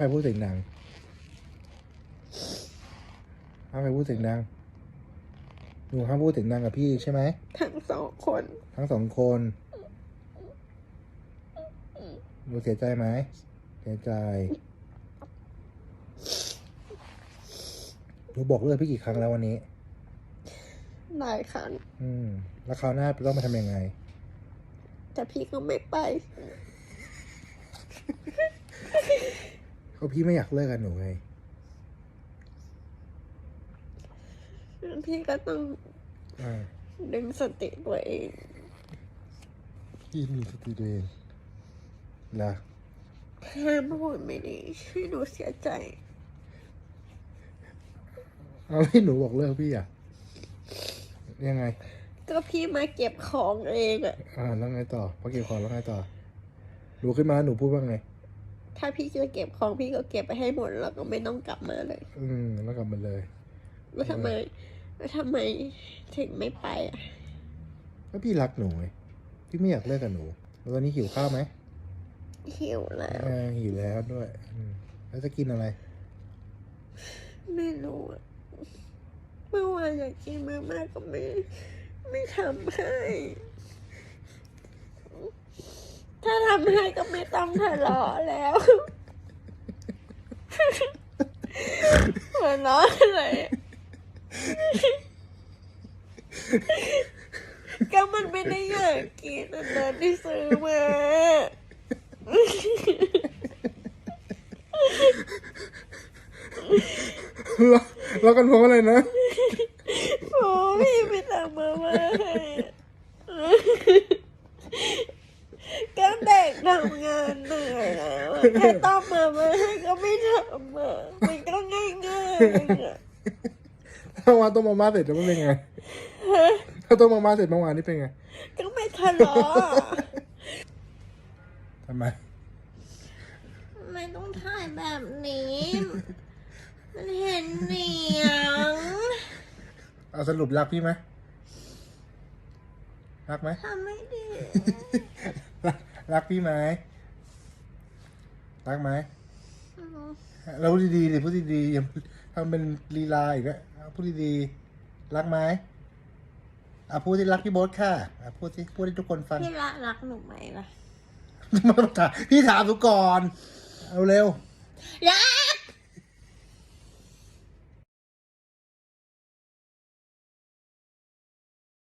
ใครพูดเสียงดังห้ามใครพูดเสียงดังหนูห้ามพูดเสียงดังกับพี่ใช่ไหมทั้งสองคน ทั้งสองคนหนูเสียใจไหมเสียใจหนูบอกเลิกพี่กี่ครั้งแล้ววันนี้หลายครั้งอืม แล้วคราวหน้าต้องมาทำยังไง แต่พี่ก็ไม่ไป ก็พี่ไม่อยากเลิกกับหนูไง พี่ก็ต้องอ่า ดึงสติตัวเอง พี่มีสติตัวเองล่ะห้ามพูดไม่ดีให้หนูเสียใจ เอาที่หนูบอกเลิกพี่อะ ยังไง ก็พี่มาเก็บของเองอะ อ่าแล้วไงต่อพอเก็บของแล้วไงต่อหนูขึ้นมาหนูพูดว่าไง ถ้าพี่จะเก็บของพี่ก็เก็บไปให้หมดแล้วก็ไม่ต้องกลับมาเลย อืมแล้วกลับมาเลยแล้วทำไมแล้วทำไมถึงไม่ไปอะก็พี่รักหนูไงพี่ไม่อยากเลิกกับหนูแล้วตอนนี้หิวข้าวไหมหิวแล้วอ่าหิวแล้วด้วยอืมแล้วจะกินอะไร ไม่รู้อะเมื่อวานอยากกินมาม่าก็ไม่ ไม่ทำให้ถ้าทำให้ก็ไม่ต้องทะเลาะแล้วหัวเราะอะไรอะก็มันไม่ได้อยากกินอันนั้นที่ซื้อมาแล้วแล้วกันเพราะอะไรนะโอ้พี่ไม่ทำมาม่าให้ก็เด็ก ทำงานเหนื่อยแล้วอะแค่ต้มมาม่ให้ก็ไม่ทำอะมันก็ง่ายๆอะถ้าวันต้มมาม่าเสร็จจะเป็นไงถ้าต้มมาม่าเสร็จเมื่อวานนี่เป็นไงก็ไม่ทะเลาะอะทำไมไม่ต้องถ่ายแบบนี้ มันเห็นเหนียงเอาสรุปรักพี่ไหมรักไหม ทำไม่ดี รักรักพี่ไหมรักไหมเราพูดดีๆดิพูดดีๆอย่าทำเป็นลีลาอีกแล้วเอาพูดดีๆรักไหมอะพูดที่รักพี่โบ๊ทค่ะอะพูดที่พูดให้ทุกคนฟังพี่รักรักหนูไหมล่ะ มาถามพี่ถามดูก่อนเอาเร็ว รัก